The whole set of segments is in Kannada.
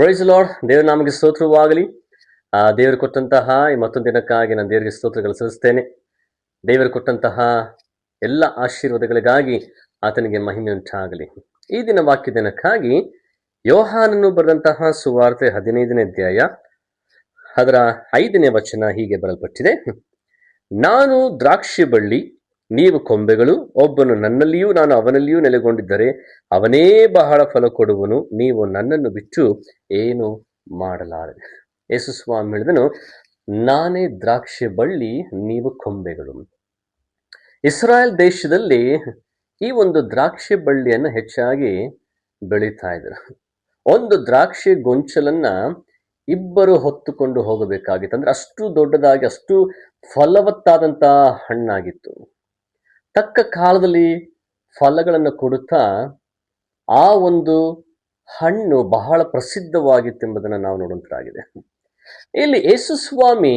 ಪ್ರೈಸ್ ಲಾರ್ಡ್ ದೇವರ ನಮಗೆ ಸ್ತೋತ್ರವಾಗಲಿ. ಆ, ದೇವರು ಕೊಟ್ಟಂತಹ ಮತ್ತೊಂದು ದಿನಕ್ಕಾಗಿ ನಾನು ದೇವರಿಗೆ ಸ್ತೋತ್ರಗಳು ಸಲ್ಲಿಸ್ತೇನೆ. ದೇವರು ಕೊಟ್ಟಂತಹ ಎಲ್ಲ ಆಶೀರ್ವಾದಗಳಿಗಾಗಿ ಆತನಿಗೆ ಮಹಿಮೆ ಉಂಟಾಗಲಿ. ಈ ದಿನ ವಾಕ್ಯ ದಿನಕ್ಕಾಗಿ ಯೋಹಾನನ್ನು ಬರೆದಂತಹ ಸುವಾರ್ತೆ ಹದಿನೈದನೇ ಅಧ್ಯಾಯ ಅದರ ಐದನೇ ವಚನ ಹೀಗೆ ಬರಲ್ಪಟ್ಟಿದೆ ನಾನು ದ್ರಾಕ್ಷಿ ಬಳ್ಳಿ ನೀವು ಕೊಂಬೆಗಳು, ಒಬ್ಬನು ನನ್ನಲ್ಲಿಯೂ ನಾನು ಅವನಲ್ಲಿಯೂ ನೆಲೆಗೊಂಡಿದ್ದರೆ ಅವನೇ ಬಹಳ ಫಲ ಕೊಡುವನು. ನೀವು ನನ್ನನ್ನು ಬಿಟ್ಟು ಏನು ಮಾಡಲಾರದೆ. ಯೇಸು ಸ್ವಾಮಿ ಹೇಳಿದನು, ನಾನೇ ದ್ರಾಕ್ಷಿ ಬಳ್ಳಿ, ನೀವು ಕೊಂಬೆಗಳು. ಇಸ್ರಾಯೇಲ್ ದೇಶದಲ್ಲಿ ಈ ಒಂದು ದ್ರಾಕ್ಷಿ ಬಳ್ಳಿಯನ್ನು ಹೆಚ್ಚಾಗಿ ಬೆಳೀತಾ ಇದ್ರು ಒಂದು ದ್ರಾಕ್ಷಿ ಗೊಂಚಲನ್ನ ಇಬ್ಬರು ಹೊತ್ತುಕೊಂಡು ಹೋಗಬೇಕಾಗಿತ್ತು. ಅಂದ್ರೆ ಅಷ್ಟು ದೊಡ್ಡದಾಗಿ, ಅಷ್ಟು ಫಲವತ್ತಾದಂತಹ ಹಣ್ಣಾಗಿತ್ತು. ತಕ್ಕ ಕಾಲದಲ್ಲಿ ಫಲಗಳನ್ನು ಕೊಡುತ್ತಾ ಆ ಒಂದು ಹಣ್ಣು ಬಹಳ ಪ್ರಸಿದ್ಧವಾಗಿತ್ತೆಂಬುದನ್ನು ನಾವು ನೋಡುವಂತರಾಗಿದೆ. ಇಲ್ಲಿ ಯೇಸು ಸ್ವಾಮಿ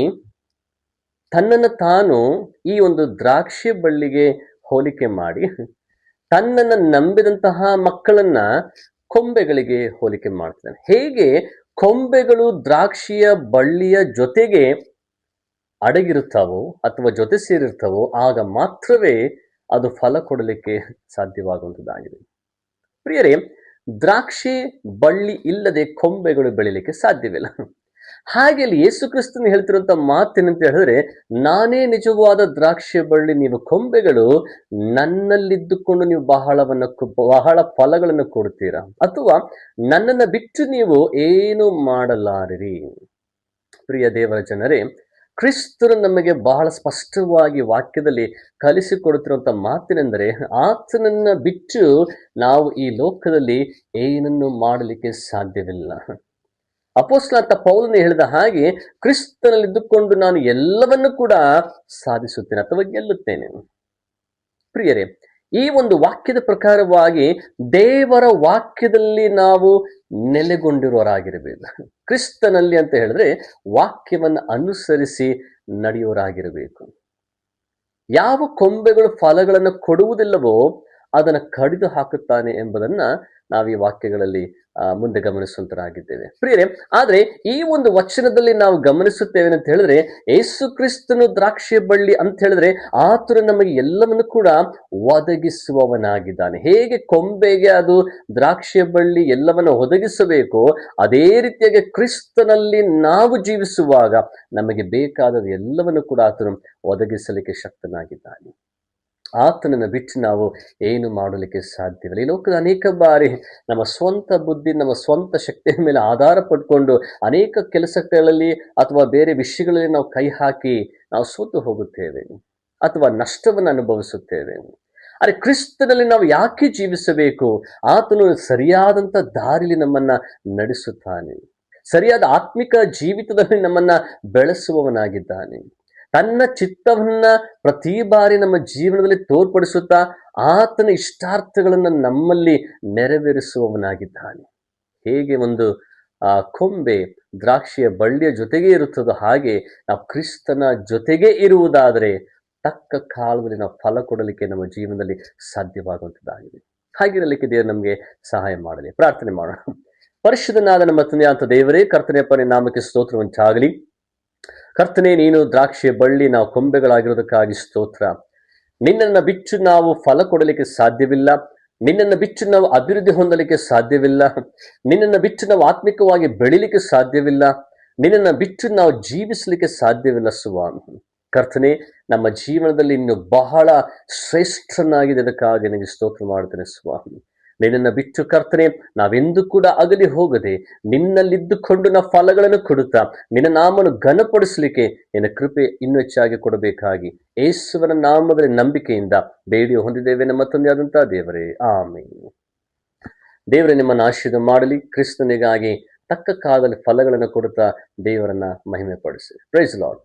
ತನ್ನನ್ನು ತಾನು ಈ ಒಂದು ದ್ರಾಕ್ಷಿ ಬಳ್ಳಿಗೆ ಹೋಲಿಕೆ ಮಾಡಿ ತನ್ನನ್ನು ನಂಬಿದಂತಹ ಮಕ್ಕಳನ್ನ ಕೊಂಬೆಗಳಿಗೆ ಹೋಲಿಕೆ ಮಾಡ್ತಾನೆ ಹೇಗೆ? ಕೊಂಬೆಗಳು ದ್ರಾಕ್ಷಿಯ ಬಳ್ಳಿಯ ಜೊತೆಗೆ ಅಡಗಿರುತ್ತವೋ ಅಥವಾ ಜೊತೆ ಸೇರಿರ್ತಾವೋ ಆಗ ಮಾತ್ರವೇ ಅದು ಫಲ ಕೊಡಲಿಕ್ಕೆ ಸಾಧ್ಯವಾಗುವಂಥದ್ದಾಗಿದೆ. ಪ್ರಿಯರೇ, ದ್ರಾಕ್ಷಿ ಬಳ್ಳಿ ಇಲ್ಲದೆ ಕೊಂಬೆಗಳು ಬೆಳಿಲಿಕ್ಕೆ ಸಾಧ್ಯವಿಲ್ಲ. ಹಾಗೆ ಅಲ್ಲಿ ಯೇಸು ಕ್ರಿಸ್ತನ್ ಹೇಳ್ತಿರುವಂತ ಮಾತೇನಂತ ಹೇಳಿದ್ರೆ, ನಾನೇ ನಿಜವಾದ ದ್ರಾಕ್ಷಿ ಬಳ್ಳಿ, ನೀವು ಕೊಂಬೆಗಳು, ನನ್ನಲ್ಲಿದ್ದುಕೊಂಡು ನೀವು ಬಹಳವನ್ನ ಬಹಳ ಫಲಗಳನ್ನು ಕೊಡ್ತೀರಾ ಅಥವಾ ನನ್ನನ್ನು ಬಿಟ್ಟು ನೀವು ಏನು ಮಾಡಲಾರಿರಿ? ಪ್ರಿಯ ದೇವರ ಜನರೇ ಕ್ರಿಸ್ತರು ನಮಗೆ ಬಹಳ ಸ್ಪಷ್ಟವಾಗಿ ವಾಕ್ಯದಲ್ಲಿ ಕಲಿಸಿಕೊಡುತ್ತಿರುವಂಥ ಮಾತಿನೆಂದರೆ, ಆತನನ್ನ ಬಿಟ್ಟು ನಾವು ಈ ಲೋಕದಲ್ಲಿ ಏನನ್ನು ಮಾಡಲಿಕ್ಕೆ ಸಾಧ್ಯವಿಲ್ಲ. ಅಪೋಸ್ಲಾತ ಪೌಲನು ಹೇಳಿದ ಹಾಗೆ, ಕ್ರಿಸ್ತನಲ್ಲಿದ್ದುಕೊಂಡು ನಾನು ಎಲ್ಲವನ್ನು ಕೂಡ ಸಾಧಿಸುತ್ತೇನೆ ಅಥವಾ ಗೆಲ್ಲುತ್ತೇನೆ. ಪ್ರಿಯರೇ ಈ ಒಂದು ವಾಕ್ಯದ ಪ್ರಕಾರವಾಗಿ ದೇವರ ವಾಕ್ಯದಲ್ಲಿ ನಾವು ನೆಲೆಗೊಂಡಿರೋರಾಗಿರಬೇಕು ಕ್ರಿಸ್ತನಲ್ಲಿ ಅಂತ ಹೇಳಿದ್ರೆ ವಾಕ್ಯವನ್ನು ಅನುಸರಿಸಿ ನಡೆಯೋರಾಗಿರಬೇಕು ಯಾವ ಕೊಂಬೆಗಳು ಫಲಗಳನ್ನು ಕೊಡುವುದಿಲ್ಲವೋ ಅದನ್ನು ಕಡಿದು ಹಾಕುತ್ತಾನೆ ಎಂಬುದನ್ನ ನಾವು ಈ ವಾಕ್ಯಗಳಲ್ಲಿ ಮುಂದೆ ಗಮನಿಸುವಂತರಾಗಿದ್ದೇವೆ. ಪ್ರಿಯರೇ, ಆದರೆ ಈ ಒಂದು ವಚನದಲ್ಲಿ ನಾವು ಗಮನಿಸುತ್ತೇವೆ ಅಂತ ಹೇಳಿದ್ರೆ ಯೇಸು ಕ್ರಿಸ್ತನು ದ್ರಾಕ್ಷಿ ಬಳ್ಳಿ ಅಂತ ಹೇಳಿದ್ರೆ ಆತನು ನಮಗೆ ಎಲ್ಲವನ್ನು ಕೂಡ ಒದಗಿಸುವವನಾಗಿದ್ದಾನೆ. ಹೇಗೆ ಕೊಂಬೆಗೆ ಅದು ದ್ರಾಕ್ಷಿ ಬಳ್ಳಿ ಎಲ್ಲವನ್ನು ಒದಗಿಸಬೇಕು, ಅದೇ ರೀತಿಯಾಗಿ ಕ್ರಿಸ್ತನಲ್ಲಿ ನಾವು ಜೀವಿಸುವಾಗ ನಮಗೆ ಬೇಕಾದ ಎಲ್ಲವನ್ನು ಕೂಡ ಆತನು ಒದಗಿಸಲಿಕ್ಕೆ ಶಕ್ತನಾಗಿದ್ದಾನೆ. ಆತನನ್ನು ಬಿಟ್ಟು ನಾವು ಏನು ಮಾಡಲಿಕ್ಕೆ ಸಾಧ್ಯವಿಲ್ಲ. ಈ ಲೋಕದ ಅನೇಕ ಬಾರಿ ನಮ್ಮ ಸ್ವಂತ ಬುದ್ಧಿ, ನಮ್ಮ ಸ್ವಂತ ಶಕ್ತಿಯ ಮೇಲೆ ಆಧಾರ ಪಡ್ಕೊಂಡು ಅನೇಕ ಕೆಲಸಗಳಲ್ಲಿ ಅಥವಾ ಬೇರೆ ವಿಷಯಗಳಲ್ಲಿ ನಾವು ಕೈ ಹಾಕಿ ನಾವು ಸೋತು ಹೋಗುತ್ತೇವೆ ಅಥವಾ ನಷ್ಟವನ್ನು ಅನುಭವಿಸುತ್ತೇವೆ. ಆದರೆ ಕ್ರಿಸ್ತನಲ್ಲಿ ನಾವು ಯಾಕೆ ಜೀವಿಸಬೇಕು? ಆತನು ಸರಿಯಾದಂಥ ದಾರಿಲಿ ನಮ್ಮನ್ನ ನಡೆಸುತ್ತಾನೆ. ಸರಿಯಾದ ಆತ್ಮಿಕ ಜೀವಿತದಲ್ಲಿ ನಮ್ಮನ್ನ ಬೆಳೆಸುವವನಾಗಿದ್ದಾನೆ. ತನ್ನ ಚಿತ್ತವನ್ನ ಪ್ರತಿ ಬಾರಿ ನಮ್ಮ ಜೀವನದಲ್ಲಿ ತೋರ್ಪಡಿಸುತ್ತಾ ಆತನ ಇಷ್ಟಾರ್ಥಗಳನ್ನು ನಮ್ಮಲ್ಲಿ ನೆರವೇರಿಸುವವನಾಗಿದ್ದಾನೆ. ಹೇಗೆ ಒಂದು, ಆ, ಕೊಂಬೆ ದ್ರಾಕ್ಷಿಯ ಬಳ್ಳಿಯ ಜೊತೆಗೆ ಇರುತ್ತದೋ ಹಾಗೆ ನಾವು ಕ್ರಿಸ್ತನ ಜೊತೆಗೆ ಇರುವುದಾದರೆ ತಕ್ಕ ಕಾಲದಲ್ಲಿ ನಾವು ಫಲ ಕೊಡಲಿಕ್ಕೆ ನಮ್ಮ ಜೀವನದಲ್ಲಿ ಸಾಧ್ಯವಾಗುವಂಥದ್ದಾಗಿದೆ. ಹಾಗಿರಲಿಕ್ಕೆ ದೇವರು ನಮಗೆ ಸಹಾಯ ಮಾಡಲಿ. ಪ್ರಾರ್ಥನೆ ಮಾಡೋಣ. ಪರಿಶುದ್ಧನಾದ ನಮ್ಮ ತಂದೆಯಾದ ದೇವರೇ ಕರ್ತನೆಯಪ್ಪನೇ ನಾಮಕ್ಕೆ ಸ್ತೋತ್ರವಂತಾಗಲಿ ಕರ್ತನೆ, ನೀನು ದ್ರಾಕ್ಷಿಯ ಬಳ್ಳಿ, ನಾವು ಕೊಂಬೆಗಳಾಗಿರೋದಕ್ಕಾಗಿ ಸ್ತೋತ್ರ. ನಿನ್ನನ್ನು ಬಿಚ್ಚು ನಾವು ಫಲ ಕೊಡಲಿಕ್ಕೆ ಸಾಧ್ಯವಿಲ್ಲ. ನಿನ್ನನ್ನು ಬಿಚ್ಚು ನಾವು ಅಭಿವೃದ್ಧಿ ಹೊಂದಲಿಕ್ಕೆ ಸಾಧ್ಯವಿಲ್ಲ. ನಿನ್ನನ್ನು ಬಿಚ್ಚು ನಾವು ಆತ್ಮಿಕವಾಗಿ ಬೆಳಿಲಿಕ್ಕೆ ಸಾಧ್ಯವಿಲ್ಲ. ನಿನ್ನನ್ನು ಬಿಚ್ಚು ನಾವು ಜೀವಿಸಲಿಕ್ಕೆ ಸಾಧ್ಯವಿಲ್ಲ ಸ್ವಾಮಿ ಕರ್ತನೆ, ನಮ್ಮ ಜೀವನದಲ್ಲಿ ಇನ್ನು ಬಹಳ ಶ್ರೇಷ್ಠನಾಗಿದೆ ಅದಕ್ಕಾಗಿ ನನಗೆ ಸ್ತೋತ್ರ ಮಾಡ್ತೇನೆ ಸ್ವಾಮಿ ನಿನ್ನನ್ನು ಬಿಚ್ಚು ಕರ್ತನೆ, ನಾವೆಂದು ಕೂಡ ಅಗಲಿ ಹೋಗದೆ ನಿನ್ನಲ್ಲಿದ್ದುಕೊಂಡು ನಾವು ಫಲಗಳನ್ನು ಕೊಡುತ್ತಾ ನಿನ್ನ ನಾಮನು ಘನಪಡಿಸಲಿಕ್ಕೆ ನಿನ್ನ ಕೃಪೆ ಇನ್ನೂ ಹೆಚ್ಚಾಗಿ ಕೊಡಬೇಕಾಗಿ ಯೇಸುವನ ನಾಮದಲ್ಲಿ ನಂಬಿಕೆಯಿಂದ ಬೇಡಿ ಹೊಂದಿದ್ದೇವೆ ನಮ್ಮ ತಂದೆಯಾದಂತಹ ದೇವರೇ. ಆಮೆ ದೇವರೇ, ನಿಮ್ಮನ್ನು ಆಶೀರ್ವಾದ ಮಾಡಲಿ, ಕ್ರಿಸ್ತನಿಗಾಗಿ ತಕ್ಕ ಕಾಲದಲ್ಲಿ ಫಲಗಳನ್ನು ಕೊಡುತ್ತಾ ದೇವರನ್ನ ಮಹಿಮೆ ಪಡಿಸಿ ಪ್ರೈಸ್ ಲಾರ್ಡ್